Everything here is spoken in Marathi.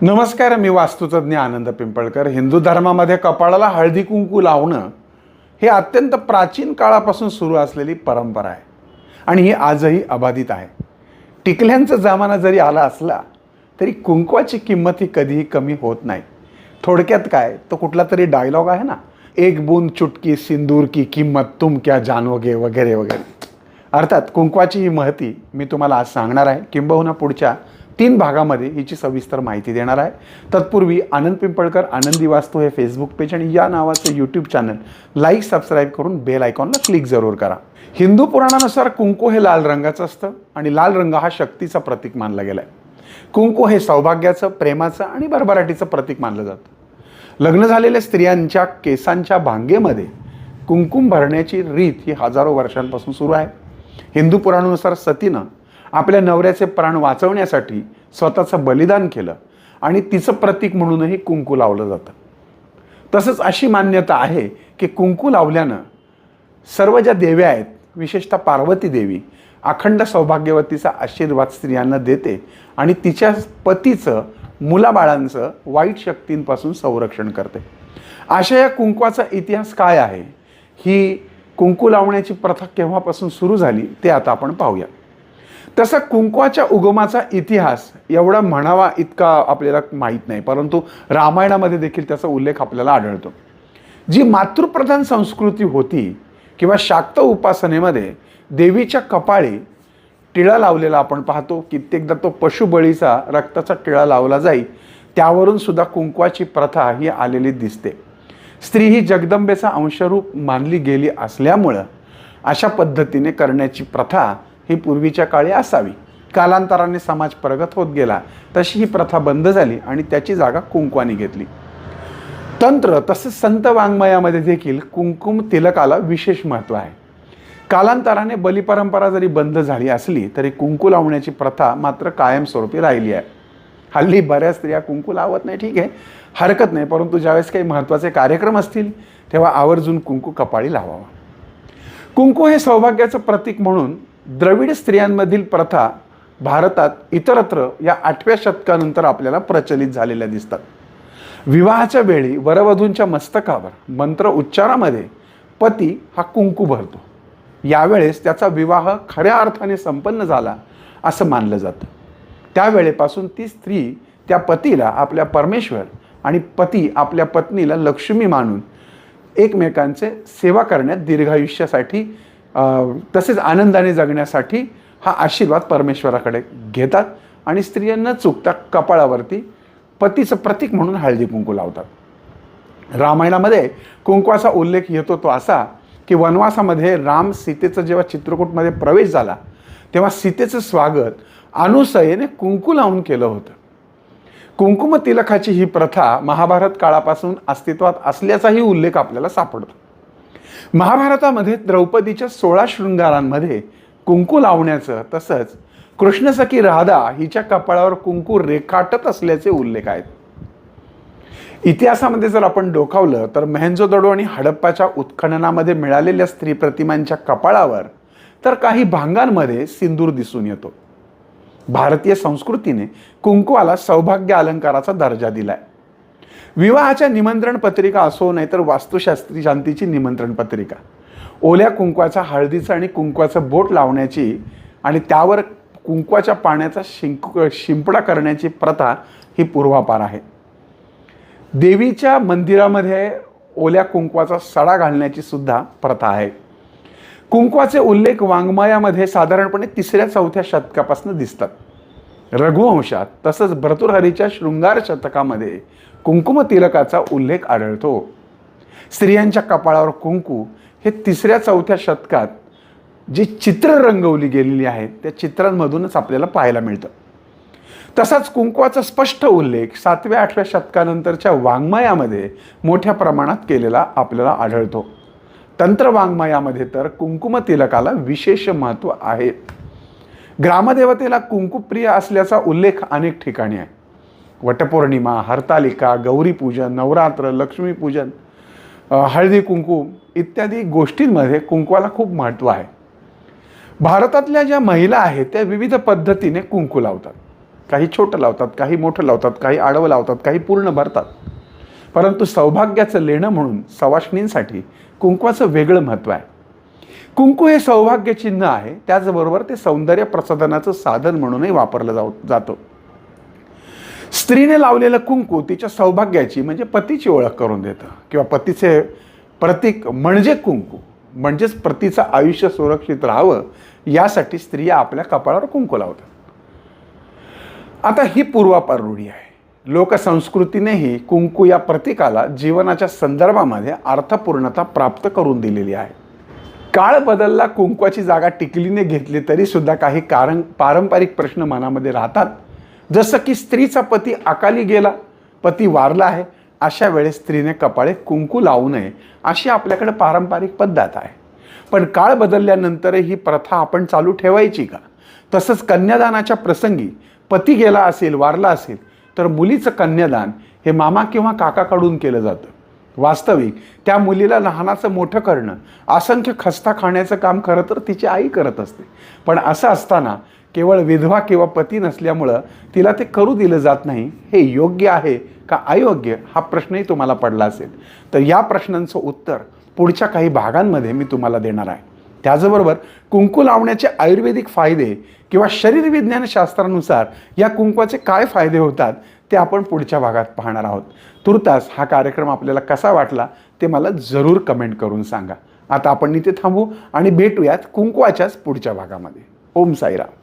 नमस्कार मी वास्तुतज्ञ आनंद पिंपळकर. हिंदू धर्मामध्ये कपाळाला हळदी कुंकू लावणं हे अत्यंत प्राचीन काळापासून सुरू असलेली परंपरा आहे आणि ही आजही अबाधित आहे. टिकल्यांचा जमाना जरी आला असला तरी कुंकवाची किंमत ही कधीही कमी होत नाही. थोडक्यात काय तो कुठला तरी डायलॉग आहे ना? एक बूंद चुटकी सिंदूर की किंमत तुम क्या जानोगे वगैरे वगैरे. अर्थात कुंकवाची ही महती मी तुम्हाला आज सांगणार आहे. किंबहुना पुढच्या तीन भागामध्ये हिची सविस्तर माहिती देणार आहे. तत्पूर्वी आनंद पिंपळकर आनंदी वास्तू हे फेसबुक पेज आणि या नावाचं यूट्यूब चॅनल लाईक सबस्क्राईब करून बेल आयकॉनला क्लिक जरूर करा. हिंदू पुराणानुसार कुंकू हे लाल रंगाचं असतं आणि लाल रंग हा शक्तीचा प्रतीक मानला गेला आहे कुंकू हे सौभाग्याचं प्रेमाचं आणि भरभराटीचं प्रतीक मानलं जातं. लग्न झालेल्या स्त्रियांच्या केसांच्या भांगेमध्ये कुंकुम भरण्याची रीत ही हजारो वर्षांपासून सुरू आहे. हिंदू पुराणानुसार सतीनं आपल्या नवऱ्याचे प्राण वाचवण्यासाठी स्वतःचं बलिदान केलं आणि तिचं प्रतीक म्हणूनही कुंकू लावलं जातं. तसंच अशी मान्यता आहे की कुंकू लावल्यानं सर्व ज्या देव्या आहेत विशेषतः पार्वती देवी अखंड सौभाग्यवतीचा आशीर्वाद स्त्रियांना देते आणि तिच्या पतीचं मुलाबाळांचं वाईट शक्तींपासून संरक्षण करते. अशा या कुंकवाचा इतिहास काय आहे? ही कुंकू लावण्याची प्रथा केव्हापासून सुरू झाली ते आता आपण पाहूया. तसा कुंकवाच्या उगमाचा इतिहास एवढा म्हणावा इतका आपल्याला माहीत नाही. परंतु रामायणामध्ये देखील त्याचा उल्लेख आपल्याला आढळतो. जी मातृप्रधान संस्कृती होती किंवा शाक्त उपासनेमध्ये देवीच्या कपाळी टिळा लावलेला आपण पाहतो कित्येकदा तो पशुबळीचा रक्ताचा टिळा लावला जाई त्यावरून सुद्धा कुंकवाची प्रथा ही आलेली दिसते. स्त्री ही जगदंबेचा अंशरूप मानली गेली असल्यामुळं अशा पद्धतीने करण्याची प्रथा ही पूर्वीच्या काळी असावी. कालांतराने समाज प्रगत होत गेला. तशी ही प्रथा बंद झाली आणि त्याची जागा कुंकवानी घेतली. तंत्र तसेच संत वाङ्मयामध्ये देखील कुंकुम तिलकाला विशेष महत्त्व आहे. कालांतराने बलिपरंपरा जरी बंद झाली असली तरी कुंकू लावण्याची प्रथा मात्र कायमस्वरूपी राहिली आहे. हल्ली बऱ्याच स्त्रिया कुंकू लावत नाही ठीक आहे हरकत नाही परंतु ज्यावेळेस काही महत्त्वाचे कार्यक्रम असतील तेव्हा आवर्जून कुंकू कपाळी लावावा. कुंकू हे सौभाग्याचं प्रतीक म्हणून द्रविड स्त्रियांमधील प्रथा भारतात इतरत्र या आठव्या शतकानंतर आपल्याला प्रचलित झालेल्या दिसतात. विवाहाच्या वेळी वरवधूंच्या मस्तकावर मंत्र उच्चारामध्ये पती हा कुंकू भरतो. यावेळेस त्याचा विवाह खऱ्या अर्थाने संपन्न झाला असं मानलं जातं. त्यावेळेपासून ती स्त्री त्या पतीला आपल्या परमेश्वर आणि पती आपल्या पत्नीला लक्ष्मी मानून एकमेकांचे सेवा करण्यात दीर्घायुष्यासाठी तसेच आनंदाने जगण्यासाठी हा आशीर्वाद परमेश्वराकडे घेतात आणि स्त्रियांना चुकता कपाळावरती पतीचं प्रतीक म्हणून हळदी कुंकू लावतात. रामायणामध्ये कुंकवाचा उल्लेख येतो तो असा की वनवासामध्ये राम सीतेचं जेव्हा चित्रकूटमध्ये प्रवेश झाला तेव्हा सीतेचं स्वागत अनुसयेने कुंकू लावून केलं होतं. कुंकुम तिलकाची ही प्रथा महाभारत काळापासून अस्तित्वात असल्याचाही उल्लेख आपल्याला सापडतो. महाभारतामध्ये द्रौपदीच्या सोळा शृंगारांमध्ये कुंकू लावण्याचं तसंच कृष्णसखी राधा हिच्या कपाळावर कुंकू रेखाटत असल्याचे उल्लेख आहेत. इतिहासामध्ये जर आपण डोकावलं तर मेहंजोदडो आणि हडप्पाच्या उत्खननामध्ये मिळालेल्या स्त्री प्रतिमांच्या कपाळावर तर काही भांगांमध्ये सिंदूर दिसून येतो. भारतीय संस्कृतीने कुंकवाला सौभाग्य अलंकाराचा दर्जा दिलाय. विवाहाच्या निमंत्रण पत्रिका असो नाहीतर वास्तुशास्त्री शांतीची निमंत्रण पत्रिका. ओल्या कुंकवाचा हळदीचं आणि कुंकवाचं बोट लावण्याची आणि त्यावर कुंकवाच्या पाण्याचा शिंक शिंपडा करण्याची प्रथा ही पूर्वापार आहे. देवीच्या मंदिरामध्ये ओल्या कुंकवाचा सडा घालण्याची सुद्धा प्रथा आहे. कुंकवाचे उल्लेख वाङ्मयामध्ये साधारणपणे तिसऱ्या चौथ्या शतकापासून दिसतात. रघुवंशात तसंच भरतुरहरीच्या शृंगार शतकामध्ये कुंकुम तिलकाचा उल्लेख आढळतो. स्त्रियांच्या कपाळावर कुंकू हे तिसऱ्या चौथ्या शतकात जी चित्र रंगवली गेलेली आहेत त्या चित्रांमधूनच आपल्याला पाहायला मिळतं. तसाच कुंकवाचा स्पष्ट उल्लेख सातव्या आठव्या शतकानंतरच्या वाङ्मयामध्ये मोठ्या प्रमाणात केलेला आपल्याला आढळतो. तंत्र वाङ्मयामध्ये तर कुंकुम तिलकाला विशेष महत्त्व आहे. ग्रामदेवतेला कुंकुप्रिय असल्याचा उल्लेख अनेक ठिकाणी आहे. वटपौर्णिमा हरतालिका गौरीपूजन नवरात्र लक्ष्मीपूजन हळदी कुंकू इत्यादी गोष्टींमध्ये कुंकवाला खूप महत्त्व आहे. भारतातल्या ज्या महिला आहेत त्या विविध पद्धतीने कुंकू लावतात. काही छोटं लावतात काही मोठं लावतात काही आडवं लावतात काही पूर्ण भरतात. परंतु सौभाग्याचं लेणं म्हणून सवाष्णींसाठी कुंकवाचं वेगळं महत्त्व आहे. कुंकू हे सौभाग्य चिन्ह आहे त्याचबरोबर ते सौंदर्य प्रसाधनाचं साधन म्हणूनही वापरलं जाऊ जातं. स्त्रीने लावलेलं कुंकू तिच्या सौभाग्याची म्हणजे पतीची ओळख करून देतं. किंवा पतीचे प्रतीक म्हणजे कुंकू म्हणजेच पतीचं आयुष्य सुरक्षित राहावं यासाठी स्त्रिया आपल्या कपाळावर कुंकू लावतात. आता ही पूर्वापार रूढी आहे. लोकसंस्कृतीनेही कुंकू या प्रतीकाला जीवनाच्या संदर्भामध्ये अर्थपूर्णता प्राप्त करून दिलेली आहे. काळ बदलला कुंकवाची जागा टिकलीने घेतली तरी सुद्धा काही कारण पारंपरिक प्रश्न मनामध्ये राहतात. जसं की स्त्रीचा पती अकाली गेला पती वारला आहे अशा वेळेस स्त्रीने कपाळे कुंकू लावू नये अशी आपल्याकडे पारंपरिक पद्धत आहे. पण काळ बदलल्यानंतर ही प्रथा आपण चालू ठेवायची का? तसंच कन्यादानाच्या प्रसंगी पती गेला असेल वारला असेल तर मुलीचं कन्यादान हे मामा किंवा काकाकडून केलं जातं. वास्तविक त्या मुलीला लहानाचं मोठं करणं असंख्य खस्ता खाण्याचं काम खरं तर तिची आई करत असते. पण असं असताना केवळ विधवा किंवा पती नसल्यामुळं तिला ते करू दिलं जात नाही. हे योग्य आहे का अयोग्य? हा प्रश्नही तुम्हाला पडला असेल. तर या प्रश्नांचं उत्तर पुढच्या काही भागांमध्ये मी तुम्हाला देणार आहे. त्याचबरोबर कुंकू लावण्याचे आयुर्वेदिक फायदे किंवा शरीरविज्ञानशास्त्रानुसार या कुंकवाचे काय फायदे होतात ते आपण पुढच्या भागात पाहणार आहोत. तुर्तास हा कार्यक्रम आपल्याला कसा वाटला ते मला जरूर कमेंट करून सांगा. आता आपण इथे थांबू आणि भेटूयात कुंकवाच्याच पुढच्या भागामध्ये. ओम साईराम.